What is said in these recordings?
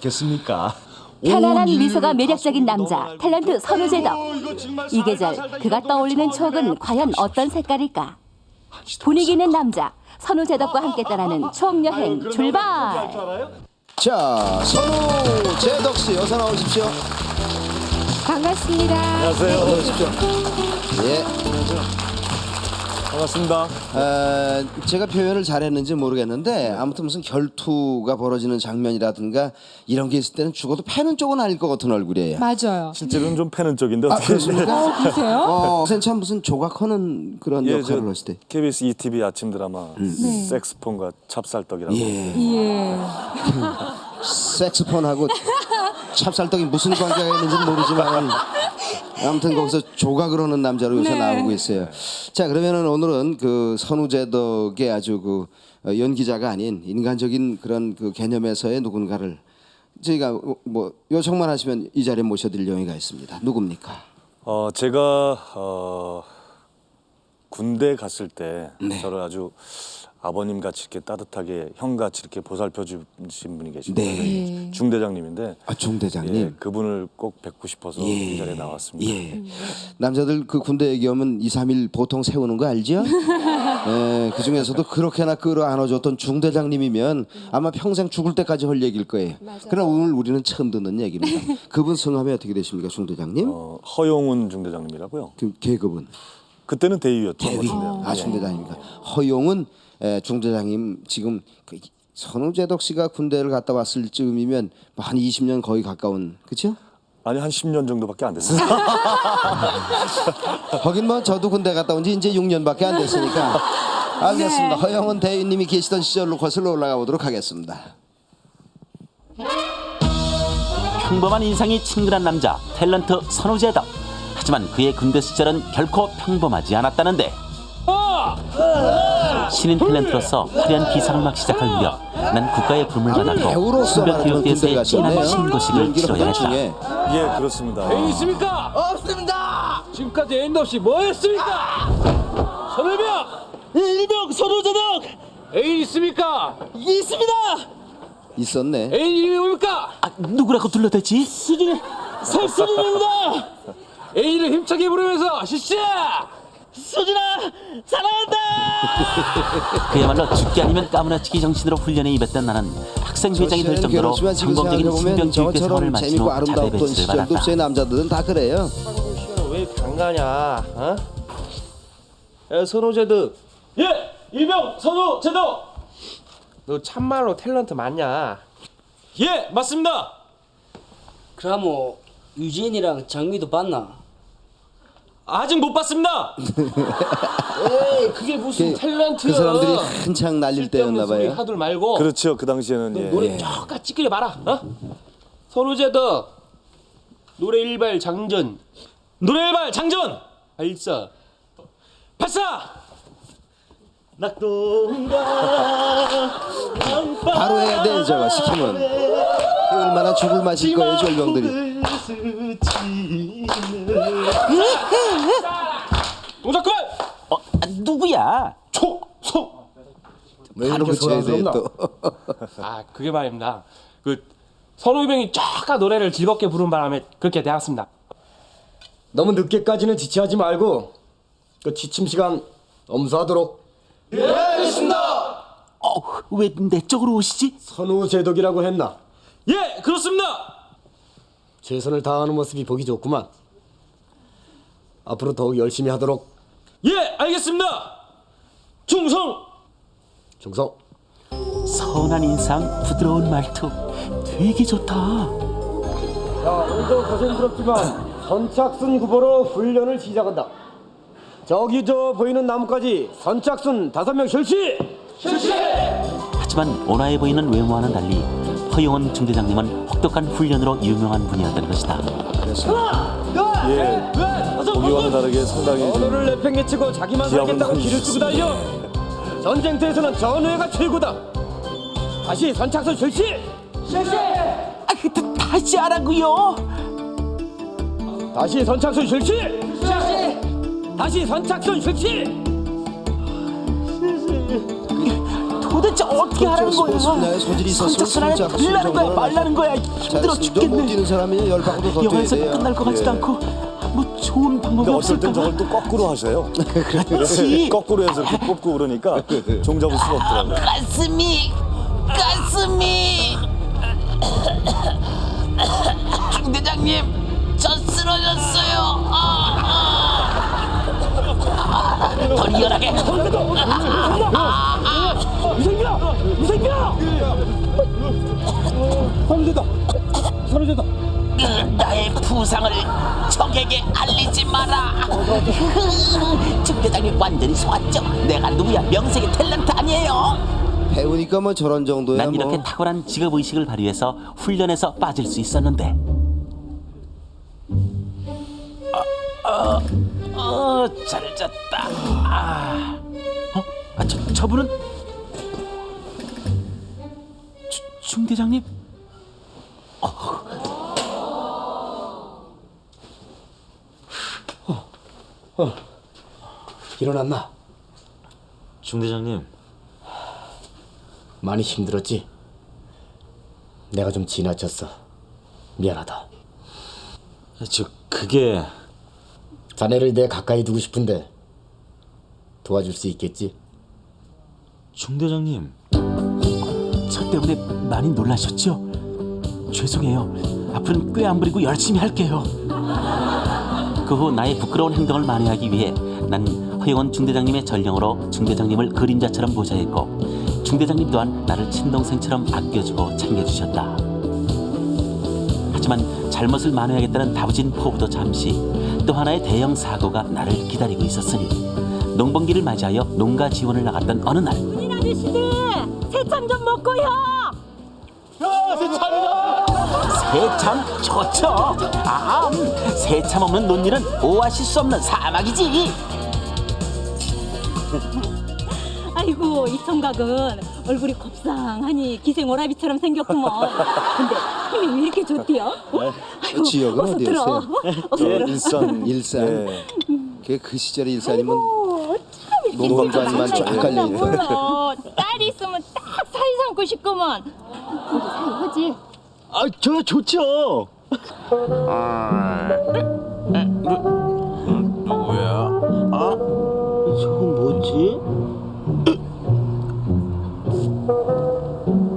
어떻겠습니까? 편안한 온 미소가 인류를 매력적인 남자 탤런트. 선우재덕 이 계절 그가 떠올리는 추억은. 과연 어떤 색깔일까 분위기 있는 남자 선우재덕과 함께 떠나는 추억 여행 출발? 자, 선우 재덕 씨 어서 나오십시오. 반갑습니다 안녕하세요. 어서 오십시오. 예. 반갑습니다. 어, 제가 표현을 잘했는지 모르겠는데 아무튼 무슨 결투가 벌어지는 장면이라든가 이런 게 있을 때는 죽어도 패는 쪽은 아닐 것 같은 얼굴이에요. 맞아요. 실제로는 좀 패는 쪽인데 아, 어떻게 그렇습니까? 어, 그러세요? 어, 선생님 참 무슨 조각하는 그런 예, 역할을 저 하실 때. KBS ETV 아침 드라마 색스폰과 찹쌀떡이라고 예. 예. 색스폰하고 찹쌀떡이 무슨 관계가 있는지는 모르지만 아무튼 거기서 조각을 하는 남자로 요새 네. 나오고 있어요. 자 그러면은 오늘은 그 선우재덕의 아주 그 어, 연기자가 아닌 인간적인 그런 그 개념에서의 누군가를 저희가 어, 뭐 요청만 하시면 이 자리에 모셔드릴 용의가 있습니다. 누굽니까? 어, 제가 어, 군대 갔을 때 네. 저를 아주 아버님 같이 이렇게 따뜻하게 형 같이 이렇게 보살펴 주신 분이 계신데 네. 중대장님인데 아, 중 예, 대장님. 그분을 꼭 뵙고 싶어서 이 자리에 나왔습니다. 예. 남자들 그 군대 얘기하면 2, 3일 보통 세우는 거 알죠? 예, 그 중에서도 그렇게나 끌어안아줬던 중대장님이면 아마 평생 죽을 때까지 할 얘기일 거예요. 그러나 오늘 우리는 처음 듣는 얘기입니다. 그분 성함이 어떻게 되십니까, 중대장님? 어, 허용훈 중대장님이라고요. 그 계급은 그때는 대위였죠. 대위. 아, 중대장입니까? 허용은 에, 중대장님 지금 그 선우재덕 씨가 군대를 갔다 왔을 즈음이면 뭐한 20년 거의 가까운 그렇죠? 아니 한 10년 정도밖에 안 됐어요. 거긴 뭐 저도 군대 갔다 온 지 이제 6년밖에 안 됐으니까 알겠습니다. 허영은 대위님이 계시던 시절로 거슬러 올라가 보도록 하겠습니다. 평범한 인상이 친근한 남자 탤런트 선우재덕 하지만 그의 군대 시절은 결코 평범하지 않았다는데 신인 탤런트로서 화려한 기상을 막 시작할 무렵 난 국가의 부름을 받았고 배우로서 순별 말하는 군대 교육대에서의 진한. 신고식을 치러야 했다 예, 그렇습니다. 애인 있습니까? 없습니다. 지금까지 애인도 없이 뭐 했습니까? 선울병 일병 선우재덕 애인 있습니까? 있습니다 있었네. 애인 이름이 뭡니까? 아, 누구라고 둘러댔지? 수진 설수진입니다 애인을 힘차게 부르면서 시시 수진아 사랑한다 그야말로 죽기 아니면 까무라치기 정신으로 훈련에 임했던 나는 학생 회장이 될 정도로 성공적인 신병 교육대 생활을 마친 재밌고 후 자대 배치를 받았다 읍수의 남자들은 다 그래요. 왜 강가냐? 어? 야 선호제드 예 일병 선호제드 너 참말로 탤런트 맞냐? 예 맞습니다. 그럼 뭐 유진이랑 장미도 봤나? 아직 못 봤습니다. 에이 그게 무슨 그- 탤런트야? 그 사람들이 한창 날릴 때였나 소리 봐요. 하들 말고 그렇죠. 그 당시에는 예. 노래 쫙 찌끄려 봐라. 어? 선우재더 노래 일발 장전. 노래 일발 장전. 발사. 발사. 바로 해야 돼 저거 시키면. 얼마나 죽을 맛일 거예요 졸병들이. 동작 그만. 어, 아, 누구야? 초 소. 왜 이렇게 또. 아 그게 말입니다. 그 선우 병이 쫙 노래를 즐겁게 부른 바람에 그렇게 되었습니다. 너무 늦게까지는 지체하지 말고 그 지침 시간 엄수하도록 어, 왜 내 쪽으로 오시지? 선우 제독이라고 했나 예 그렇습니다. 최선을 다하는 모습이 보기 좋구만 앞으로 더욱 열심히 하도록. 예 알겠습니다. 충성. 중성. 선한 인상, 부드러운 말투. 되게 좋다. 자 오늘도 고생스럽지만 선착순 후보로 훈련을 시작한다. 저기 저 보이는 나무까지 선착순 다섯 명 실시! 하지만 온화해 보이는 외모와는 달리 허용원 중대장님은 혹독한 훈련으로 유명한 분이었던 것이다 예. 보기와는 다르게 상당히 좀 언어를 내팽개치고 자기만 기합을 살겠다고 많이 길을 쓰고 달려 전쟁터에서는 전우회가 최고다 다시 선착순 실시 아, 그, 다- 다시 하라고요 다시 선착순 실시! 실시! 다시 선착순 실시! 도대체 어떻게 하라는 거야? 선착순 안에 들라는 거야, 말라는 거야. 힘들어 죽겠네. 뛰는 사람이 열 바퀴도 더 뛰어야 영화에서 돼요. 끝날 것 같지도 예. 않고 뭐 좋은 방법이 근데 어쩔 땐 없을까? 저걸 또 거꾸로 하셔요. 그렇지. 거꾸로 해서 이렇게 뽑고 그러니까 종 잡을 수가 없더라고요. 가슴이 가슴이 중 대장님 저 쓰러졌어요 아, 아. 더 리얼하게 이생기야! 이생기야! 선우재다! 선우재다! 나의 부상을 적에게 알리지 마라 중 대장님 완전히 속았죠 내가 누구야 명색의 탤런트 아니에요 배우니까 뭐 저런 정도야 난 이렇게 뭐. 탁월한 직업 의식을 발휘해서 훈련에서 빠질 수 있었는데. 아, 아, 어, 잘 잤다. 아, 어, 아, 저, 저분은 중 대장님? 일어났나? 중 대장님 많이 힘들었지? 내가 좀 지나쳤어. 미안하다. 저 그게 자네를 내 가까이 두고 싶은데 도와줄 수 있겠지? 중 대장님 저 때문에 많이 놀라셨죠? 죄송해요. 앞으로는 꽤 안 부리고 열심히 할게요. 그 후 나의 부끄러운 행동을 만회하기 위해 난 허영원 중대장님의 전령으로 중대장님을 그림자처럼 보좌했고 중대장님 또한 나를 친동생처럼 아껴주고 챙겨주셨다. 하지만 잘못을 만회하겠다는 다부진 포부도 잠시 또 하나의 대형 사고가 나를 기다리고 있었으니 농번기를 맞이하여 농가 지원을 나갔던 어느 날 아저씨들 새참 좀 먹고요. 새참 좋죠. 아, 음, 새참 없는 논일은 오아시스 없는 사막이지. 아이고 이 총각은 얼굴이 곱상하니 기생오라비처럼 생겼구먼. 근데 힘이 왜 이렇게 좋디요? 어? 아이고, 지역은 어서 어디였어요? 들어. 어서 들어. 일산 일산. 예. 그, 그 시절의 일산이면 아이고, 참 이렇게 농건자님만 쫙 장난이 깔려 있나 있네. 몰라. 삼고 싶구먼. 우리 사이 하지? 아 저 좋죠 저건 뭐지?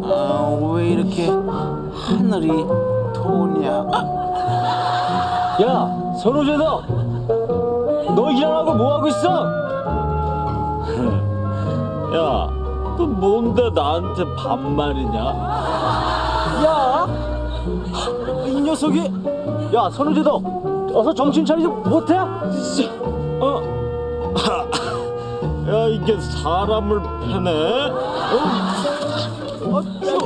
아, 왜 이렇게 하늘이 도냐? 야, 선우재다! 너일안 하고 뭐 하고 있어? 야 너 뭔데 나한테 반말이냐 야! 이 녀석이! 야, 선우재다! 어서 정신 차리지 못해? 어? 야 이게 사람을 패네 저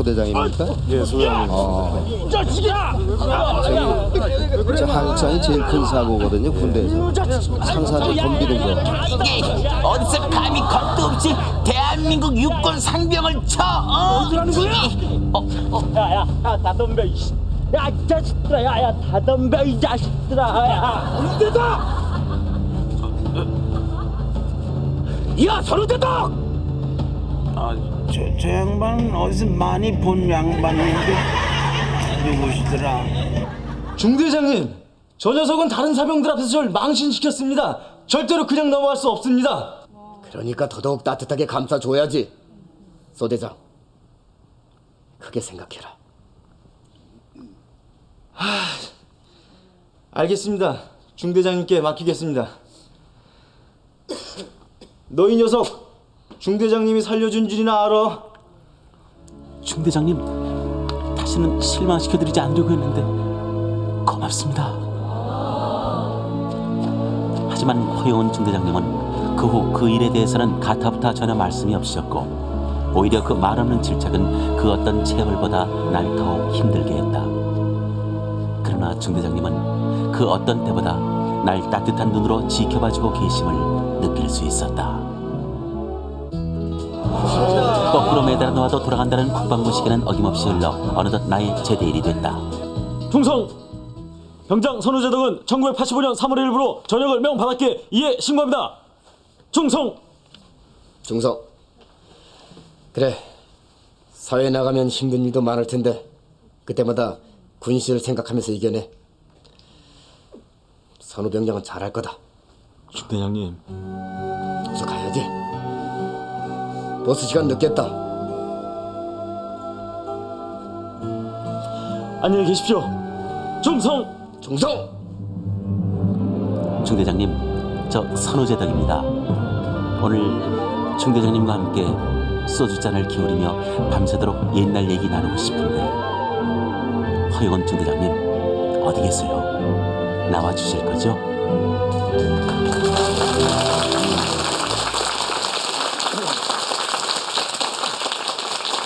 소대장입니까? 예. 저기 저 한국상이 제일 큰 사고거든요 군대에서 상사들 덤비는 거 이게 어디서 감히 겁도 없이 대한민국 육군 상병을 쳐 어? 어디라는 거야? 어, 어, 야, 야, 야, 다 덤벼, 이씨. 야, 이 자식들아, 야, 야, 다 덤벼, 이 자식들아, 야. 선우재다! 야, 선우재다! 저, 저 양반은 어디서 많이 본 양반인데 누구시더라? 중대장님, 저 녀석은 다른 사병들 앞에서 절 망신시켰습니다. 절대로 그냥 넘어갈 수 없습니다. 그러니까 더더욱 따뜻하게 감싸줘야지. 소대장, 크게 생각해라. 알겠습니다. 중대장님께 맡기겠습니다. 너이 녀석, 중대장님이 살려준 줄이나 알아? 중대장님, 다시는 실망시켜드리지 않으려고 했는데 고맙습니다. 하지만 허영원 중대장님은 그 후 그 일에 대해서는 가타부타 전혀 말씀이 없으셨고 오히려 그 말없는 질책은 그 어떤 체벌보다 날 더욱 힘들게 했다. 그러나 중대장님은 그 어떤 때보다 날 따뜻한 눈으로 지켜봐주고 계심을 느낄 수 있었다. 거꾸로 매달아 놓아도 돌아간다는 국방부 시계는 어김없이 흘러 어느덧 나의 제대일이 됐다. 충성! 병장 선우재 등은 1985년 3월 1일부로 전역을 명받았기에 이에 신고합니다. 충성! 중성. 그래. 사회 나가면 힘든 일도 많을 텐데 그때마다 군시를 생각하면서 이겨내. 선우 병장은 잘할 거다. 중대장님. 버스 시간 늦겠다. 안녕히 계십시오 중성 중성. 중대장님, 저 선우재덕입니다. 오늘 중대장님과 함께 소주잔을 기울이며 밤새도록 옛날 얘기 나누고 싶은데 허영원 중대장님 어디 계세요? 나와 주실 거죠?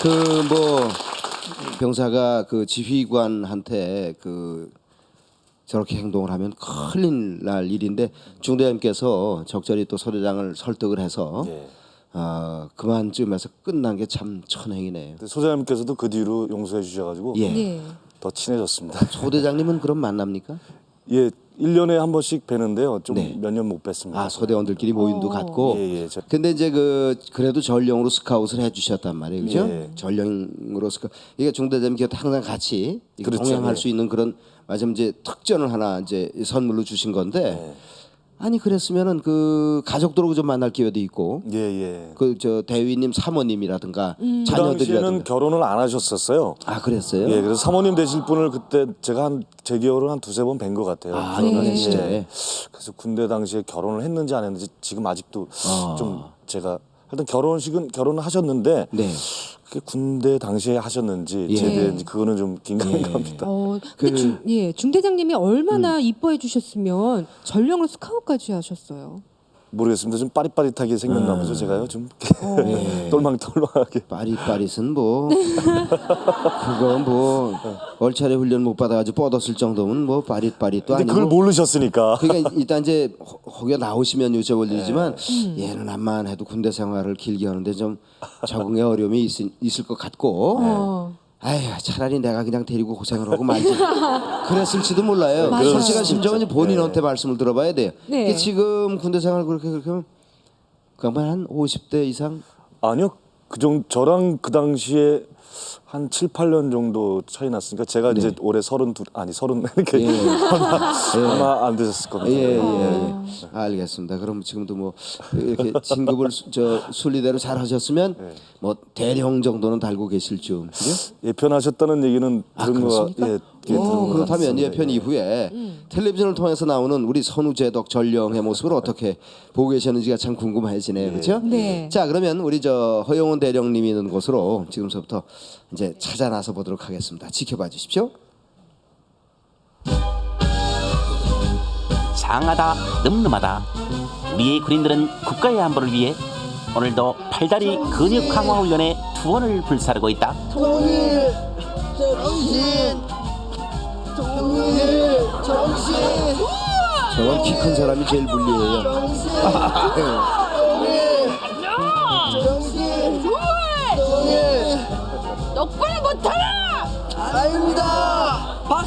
그 뭐 병사가 그 지휘관한테 그 저렇게 행동을 하면 큰일 날 일인데 중대장님께서 적절히 또 소대장을 설득을 해서 예. 아 그만쯤에서 끝난 게 참 천행이네요. 근데 소장님께서도 그 뒤로 용서해 주셔가지고 예. 네. 더 친해졌습니다. 소대장님은 그럼 만납니까? 예, 1년에 한 번씩 뵈는데요. 좀 네. 몇 년 못 뵀습니다. 아 소대원들끼리 모임도 갖고. 예, 예. 저- 근데 이제 그 그래도 전령으로 스카웃을 해주셨단 말이에요, 그죠? 예. 전령으로 스카. 이게 중대장님 곁에 항상 같이 이렇게 그렇죠, 동행할 예. 수 있는 그런 마침 이제 특전을 하나 이제 선물로 주신 건데 네. 아니 그랬으면은 그 가족들하고 좀 만날 기회도 있고 예, 예. 그 저 대위님 사모님이라든가 그 당시에는 자녀들이라든가 결혼을 안 하셨었어요. 아 그랬어요? 예, 그래서 사모님 되실 분을 그때 제가 한 제 기억으로 한 두세 번 뵌 것 같아요. 아, 결혼을 했는데. 시절에. 그래서 군대 당시에 결혼을 했는지 안 했는지 지금 아직도 아. 좀 제가 하여튼 결혼식은 결혼을 하셨는데 네. 그게 군대 당시에 하셨는지 예. 제대인지 그거는 좀 긴가민가합니다. 어, 근데 그- 중, 예, 중대장님이 얼마나 이뻐해 주셨으면 전령으로 스카웃까지 하셨어요. 모르겠습니다. 좀 빠릿빠릿하게 생겼나 보죠. 제가요 좀 예. 똘망똘망하게. 빠릿빠릿은 뭐 그거 뭐 얼차례 훈련 못 받아가지고 뻗었을 정도면 뭐 빠릿빠릿도 근데 아니고 그걸 모르셨으니까. 그러니까 일단 이제 허- 거기에 나오시면 여쭤볼 일이지만 얘는 암만 해도 군대 생활을 길게 하는데 좀 적응에 어려움이 있, 있을 것 같고 어. 아휴 차라리 내가 그냥 데리고 고생을 하고 말지 그랬을지도 몰라요 맞아요. 솔직한 심정은 이제 본인한테 말씀을 들어봐야 돼요 네. 이게 지금 군대 생활 그렇게 그렇게 하면 그러면 한 50대 이상 아니요. 그 정도 저랑 그 당시에 한 7, 8년 정도 차이 났으니까 제가 이제 올해 서른 둘 아니 서른 이렇게 네. 예. 얼마, 얼마 안 되셨을 겁니다. 예, 예, 예. 알겠습니다. 그럼 지금도 뭐 이렇게 진급을 수- 저 순리대로 잘 하셨으면 뭐 대령 정도는 달고 계실 줄. 그죠? 예편하셨다는 얘기는 아, 들은 거 그렇습니까? 예, 예, 들은 어, 것 그렇다면 같습니다. 예편 예. 이후에 텔레비전을 통해서 나오는 우리 선우재덕 전령의 모습을 어떻게 보고 계셨는지가 참 궁금해지네요. 그렇죠? 네. 자, 그러면 우리 저 허영훈 대령님이 있는 곳으로 지금서부터 이제 찾아 나서 보도록 하겠습니다. 지켜봐 주십시오. 장하다 늠름하다 우리의 군인들은 국가의 안보를 위해 오늘도 팔다리 근육 강화 훈련에 투혼을 불사르고 있다 저건 키큰 사람이 제일 불리해요. 똑바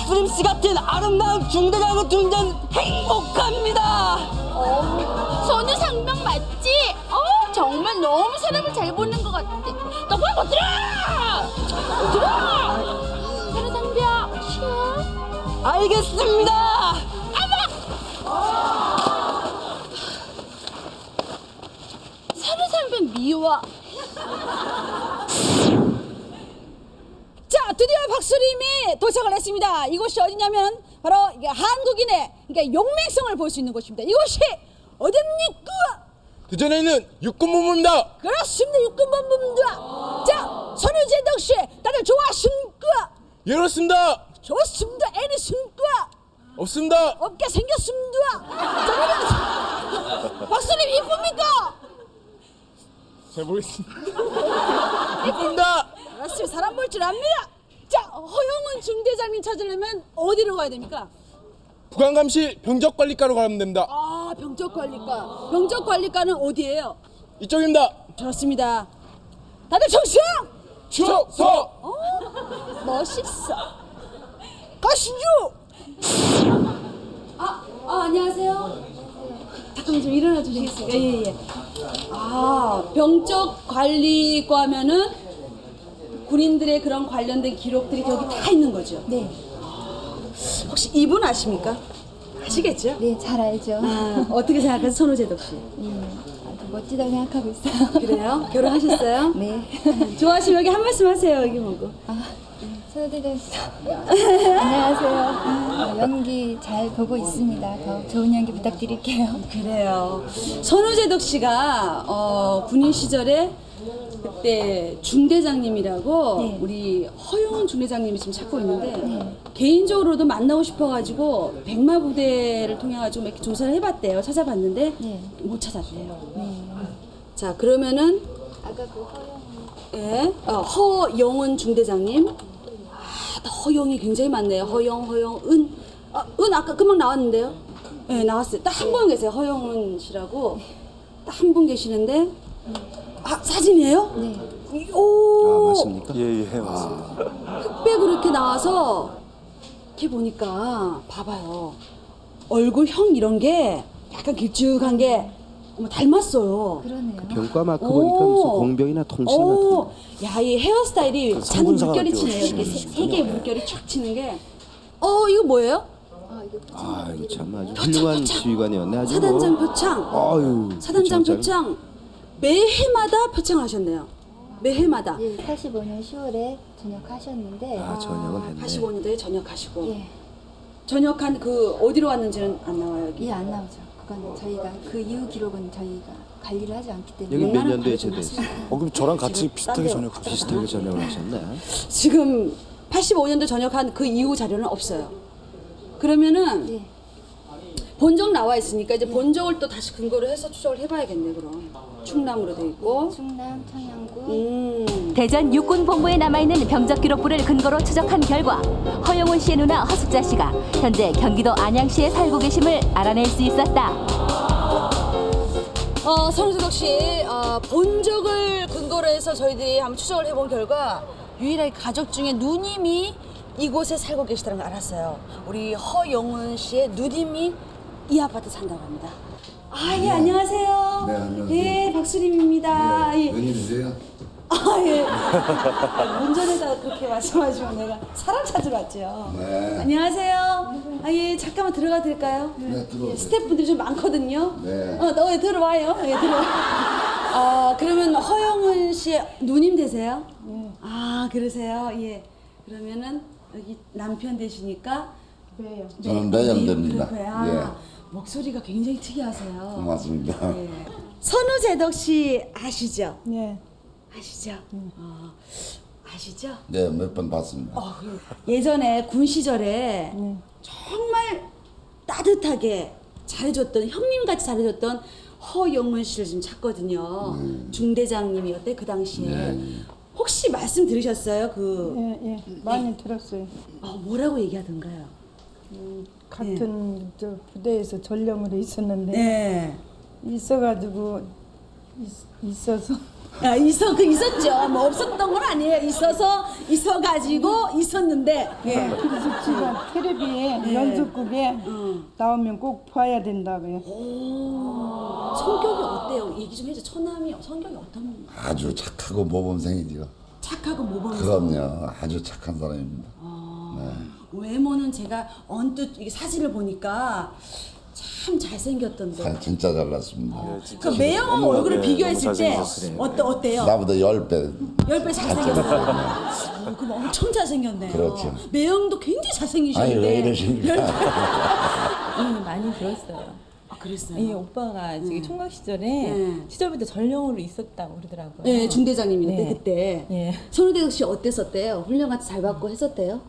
박수림 씨 같은 아름다운 중대장을 등장 행복합니다! 선우 상병 맞지? 어 정말 너무 사람을 잘 보는 것 같아. 똑바로 못 들어! 들어! 선우 상병 쉬어. 알겠습니다! 선우 상병 미워. 박수림이 도착을 했습니다. 이곳이 어디냐면 바로 한국인의 그러니까 용맹성을 볼 수 있는 곳입니다. 이곳이 어딥니까? 그 전에 있는 육군본부입니다. 그렇습니다. 육군본부입니다. 자, 선우재덕 씨, 다들 좋아하십니까? 예 그렇습니다. 좋습니다. 애니 있습니까? 없습니다. 없게 생겼습니다. 자, 그러면 박수림 이쁩니까? 잘 모르겠습니다. 이쁩니다. 알았어요. 사람 볼 줄 압니다. 자, 허영은 중대장님 찾으려면 어디로 가야 됩니까? 부관감시 병적관리과로 가면 됩니다. 아, 병적관리과. 병적관리과는 어디예요? 이쪽입니다. 좋습니다. 다들 정신! 추석. 어, 멋있어. 가시죠. 아, 아 안녕하세요. 잠깐만 좀 일어나 주시겠어요? 예, 예, 예. 아, 병적 관리과면은 군인들의 그런 관련된 기록들이 여기 다 있는 거죠? 네. 혹시 이분 아십니까? 아시겠죠? 네, 잘 알죠. 아, 어떻게 생각하세요, 선우재덕 씨? 예, 아주 멋지다고 생각하고 있어요. 그래요? 결혼하셨어요? 네. 좋아하시면 여기 한 말씀 하세요, 여기 보고. 서대대 씨. 안녕하세요. 어, 연기 잘 보고 있습니다. 더 좋은 연기 부탁드릴게요. 그래요. 선우재덕 씨가 어, 군인 시절에 그때 중대장님이라고 네. 우리 허용훈 중대장님이 지금 찾고 있는데 개인적으로도 만나고 싶어가지고 백마 부대를 통해 가지고 이렇게 조사를 해봤대요. 찾아봤는데 네. 못 찾았대요. 자 그러면은 아까 그 허영 예, 어, 허영은 중대장님. 아, 나 허영이 굉장히 많네요. 허영, 허영, 은. 아, 은 아까 금방 나왔는데요. 예, 나왔어요. 딱 한 분 계세요. 허영은 씨라고. 딱 한 분 계시는데. 아, 사진이에요? 네. 오. 아, 맞습니까? 예, 예, 맞습니다. 흑백으로 이렇게 나와서 이렇게 보니까 봐봐요. 얼굴형 이런 게 약간 길쭉한 게 어머, 닮았어요. 그러네요. 병과 마크 오. 보니까 무슨 공병이나 통신 같은. 오, 야, 이 헤어스타일이 그잔 성분사가 물결이 또 치네요. 이렇게 세, 개의 물결이 촥 치는 게. 어, 이거 뭐예요? 아, 이거 참 아주 훌륭한 지휘관이었네. 아주 사단장 뭐. 표창. 아유. 사단장. 표창. 매해마다 표창하셨네요. 매해마다. 예, 85년 10월에 전역하셨는데 아, 전역을 했네. 85년도에 전역하시고. 예, 전역한 그 어디로 왔는지는 안 나와요, 여기. 예, 안 나오죠. 그건 저희가 그 이후 기록은 저희가 관리를 하지 않기 때문에 여기 몇 웬만하면 년도에 제대했어요? 어, 그럼 저랑 같이 지금 비슷하게 딴. 전역하셨어요. 비슷하게 전역을 하셨네. 지금 85년도 전역한 그 이후 자료는 없어요. 그러면은 예. 본적 나와 있으니까 이제 본적을 또 다시 근거로 해서 추적을 해봐야겠네 그럼. 충남으로 돼 있고. 충남, 청양군, 음. 대전 육군 본부에 남아 있는 병적 기록부를 근거로 추적한 결과 허영훈 씨의 누나 허숙자 씨가 현재 경기도 안양시에 살고 계심을 알아낼 수 있었다. 어, 선우석 씨, 어, 본적을 근거로 해서 저희들이 한번 추적을 해본 결과 유일하게 가족 중에 누님이 이곳에 살고 계시다는 걸 알았어요. 우리 허영은 씨의 누님이 이 아파트 산다고 합니다. 아, 예, 안녕하세요. 네, 안녕하세요. 네, 박수림입니다. 예. 웬일이세요? 아, 예. 아, 운전에다 그렇게 말씀하시면 내가 사람 찾으러 왔죠. 네. 안녕하세요. 아, 예, 잠깐만 들어가도 될까요? 네, 들어오세요. 예, 스태프분들이 좀 많거든요. 네. 어, 너 들어와요. 예, 들어와. 아, 그러면 허영은 씨 누님 되세요? 아, 그러세요? 예. 그러면은 여기 남편 되시니까 왜요? 저는 매형 됩니다. 그렇고요. 목소리가 굉장히 특이하세요. 고맙습니다. 예. 선우재덕 씨 아시죠? 네. 아시죠? 어, 아시죠? 네, 몇 번 봤습니다. 어, 예전에 군 시절에 정말 따뜻하게 잘해줬던 형님같이 잘해줬던 허영은 씨를 지금 찾거든요. 중대장님이었대 그 당시에. 네. 혹시 말씀 들으셨어요? 그 예, 예. 많이 들었어요. 어, 뭐라고 얘기하던가요? 같은 저 부대에서 전령으로 있었는데 네. 있어가지고 있, 있어서 아, 있어 그 있었죠. 뭐 없었던 건 아니에요. 있어서 있어 가지고 있었는데. 예. 그래서 제가 텔레비에 네. 연속극에 나오면 꼭 봐야 된다고요. 오, 성격이 어때요? 얘기 좀 해줘. 처남이 성격이 어떤? 아주 착하고 모범생이죠. 착하고 모범생. 그럼요. 아주 착한 사람입니다. 네. 외모는 제가 언뜻 이게 사진을 보니까 참 잘생겼던데. 사- 진짜 잘났습니다. 그 매형하고 얼굴을 네, 비교했을 때. 어때 어때요? 나보다 열 배. 열 배 잘생겼어요. 어, 그럼 엄청 잘생겼네요. 그렇죠. 매형도 굉장히 잘생기셨는데. 아니, 왜 이러십니까? 열 배. 음, 많이 들었어요. 아, 그랬어요? 이 오빠가 저기 총각 시절에 네. 시절부터 전령으로 있었다고 그러더라고요. 네, 중대장님인데 네. 그때 예. 손우대덕 씨 어땠었대요? 훈련 같이 잘 받고 했었대요?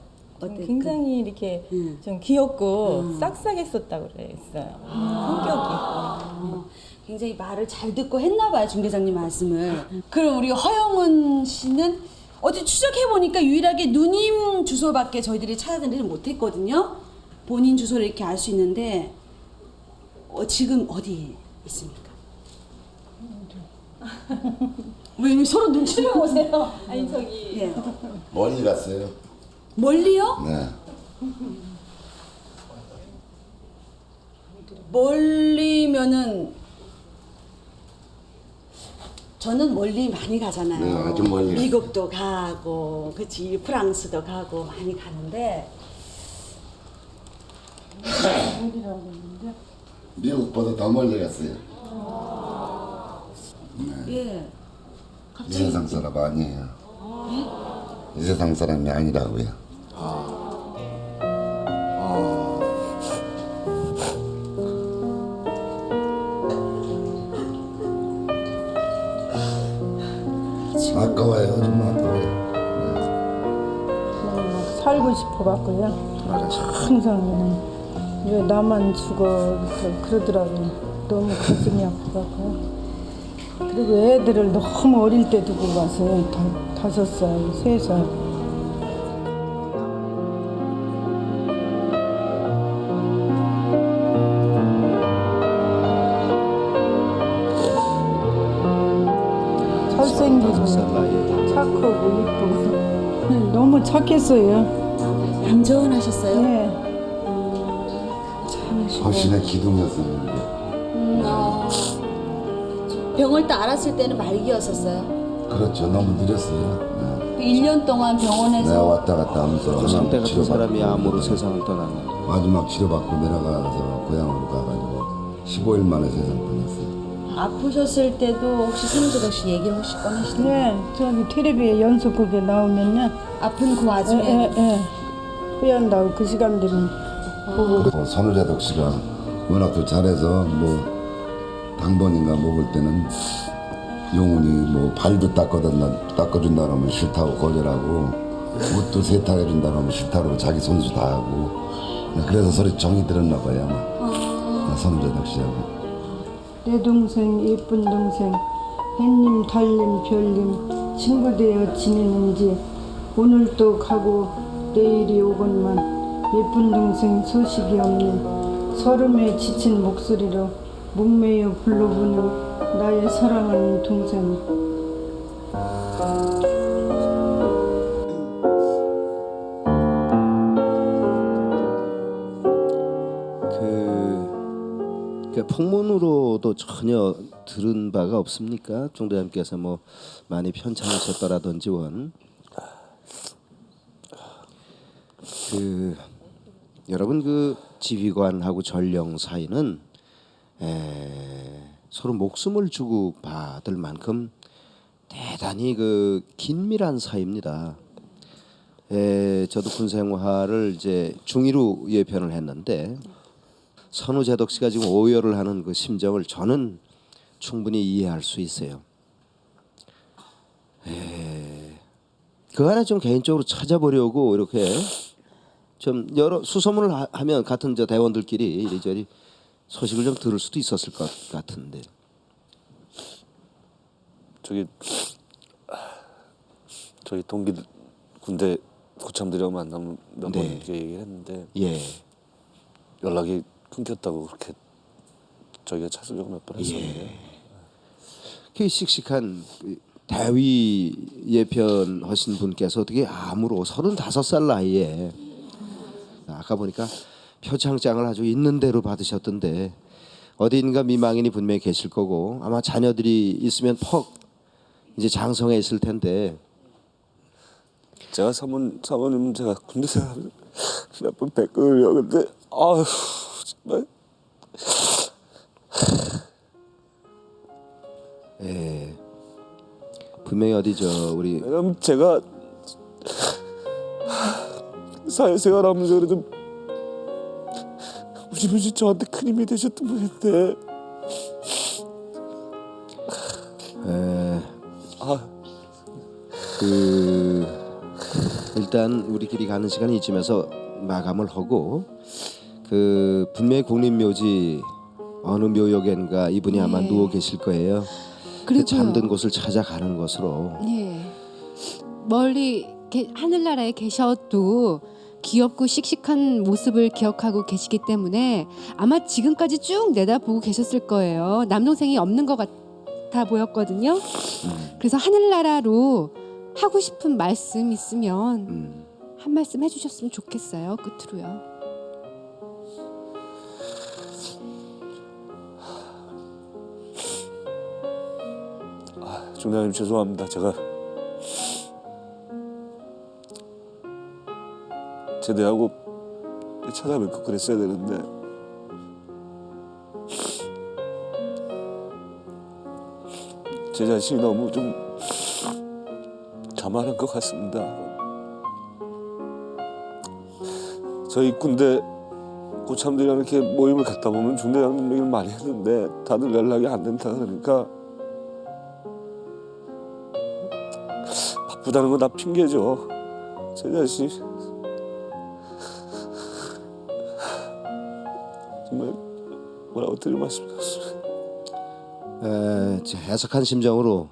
어때? 굉장히 이렇게 좀 귀엽고 싹싹했었다고 그랬어요. 어, 굉장히 말을 잘 듣고 했나 봐요 중대장님 말씀을. 그럼 우리 허영은 씨는 어디 추적해 보니까 유일하게 누님 주소밖에 저희들이 찾아내지 못했거든요. 본인 주소를 이렇게 알 수 있는데 어, 지금 어디 있습니까? 왜 서로 눈치를 보세요? 아니 저기 예. 멀리 갔어요. 멀리요? 네. 멀리면은 저는 멀리 많이 가잖아요. 네, 아주 멀리. 미국도 가고, 그치 프랑스도 가고 많이 가는데? 미국보다 더 멀리 갔어요. 예. 이 세상 사람 아니에요. 이 세상 사람이 아니라고요. 살고 싶어 갖고요. 항상 왜 나만 죽어 그러더라고요. 너무 가슴이 아프갖고요. 그리고 애들을 너무 어릴 때 두고 가서 다, 다섯 살, 세 살. 잘생기고 착하고 이쁘고 너무 착했어요. 양전하셨어요? 네. 훨씬의 기둥이었었는데. 음, 어. 병을 딱 알았을 때는 말기였었어요. 그렇죠. 너무 느렸어요. 그 1년 동안 네. 내가 병원에서 왔다 갔다 하면서 그 상태 같은 치료받고 사람이 암으로 세상을 떠나는 마지막 치료받고 내려가서 고향으로 가가지고 15일 만에 세상 떠났어요. 아프셨을 때도 혹시 손주덕 씨 얘기를 혹시 꺼내시나요? 네, 저기 텔레비에 연속극에 나오면요. 아픈 그 와중에? 예, 예, 예. 후회한다고 그 시간들은. 보고. 뭐 선우자덕 씨가 워낙 또 잘해서 뭐 당번인가 먹을 때는 영훈이 뭐 발도 닦아준다, 닦아준다 그러면 싫다고 거절하고 옷도 세탁해준다 그러면 싫다고 자기 손수 다 하고. 그래서 소리 정이 들었나 봐요 아마. 선우자덕 씨하고 내 동생 예쁜 동생 햇님 달님 별님 친구 되어 지내는지. 오늘 또 가고 내일이 오건만 예쁜 동생 소식이 없는 서름에 지친 목소리로 목매여 불러보는 나의 사랑하는 동생 그, 그 풍문으로도 전혀 들은 바가 없습니까? 종대장께서 뭐 많이 편찮으셨더라든지 원. 그 여러분 그 지휘관하고 전령 사이는 에, 서로 목숨을 주고 받을 만큼 대단히 그 긴밀한 사이입니다. 에, 저도 군 생활을 이제 중위로 예편을 했는데 선우재덕 씨가 지금 오열을 하는 그 심정을 저는 충분히 이해할 수 있어요. 에, 그 안에 좀 개인적으로 찾아보려고 이렇게 좀 여러 수소문을 하, 하면 같은 저 대원들끼리 이리저리 소식을 좀 들을 수도 있었을 것 같은데. 저기 저희 동기 군대 고참들이랑 만나면 몇번 네. 이렇게 얘기를 했는데 예. 연락이 끊겼다고 그렇게 저희가 찾으려고 몇 번 했었는데 그 씩씩한 그 대위 예편 하신 분께서 어떻게 암으로 35살 나이에 아까 보니까 표창장을 아주 있는 대로 받으셨던데 어디인가 미망인이 분명히 계실 거고 아마 자녀들이 있으면 퍽 이제 장성해 있을 텐데 제가 사모님 사모님 제가 군대 생활 몇번 뵀거든요. 근데 아휴 정말 예. 분명히 어디 저 우리 왜냐면 제가 사회생활하면서 그래도 무지무지 저한테 큰 힘이 되셨던 분인데 에, 아. 그 일단 우리끼리 가는 시간이 이쯤에서 마감을 하고 그 분명히 국립묘지 어느 묘역엔가 이분이 아마 네. 누워 계실 거예요. 그 그리고요. 잠든 곳을 찾아가는 것으로 예. 멀리 게- 하늘나라에 계셔도 귀엽고 씩씩한 모습을 기억하고 계시기 때문에 아마 지금까지 쭉 내다보고 계셨을 거예요. 남동생이 없는 것 같아 보였거든요. 그래서 하늘나라로 하고 싶은 말씀 있으면 한 말씀 해주셨으면 좋겠어요. 끝으로요. 중대장님 죄송합니다. 제가 제대하고 찾아뵙고 그랬어야 되는데 제 자신이 너무 좀 자만한 것 같습니다. 저희 군대 고참들이랑 이렇게 모임을 갖다 보면 중대장님 얘기를 많이 했는데 다들 연락이 안 된다 그러니까 바쁘다는 건 다 핑계죠. 제 자신이 드릴. 에, 자, 해석한 심정으로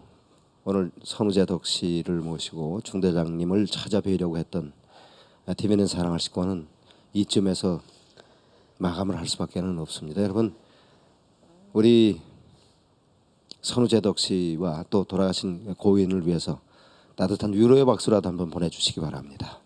오늘 선우재덕 씨를 모시고 중대장님을 찾아뵈려고 했던 TV는 사랑할 식구는 이쯤에서 마감을 할 수밖에 는 없습니다. 여러분 우리 선우재덕 씨와 또 돌아가신 고인을 위해서 따뜻한 위로의 박수라도 한번 보내주시기 바랍니다.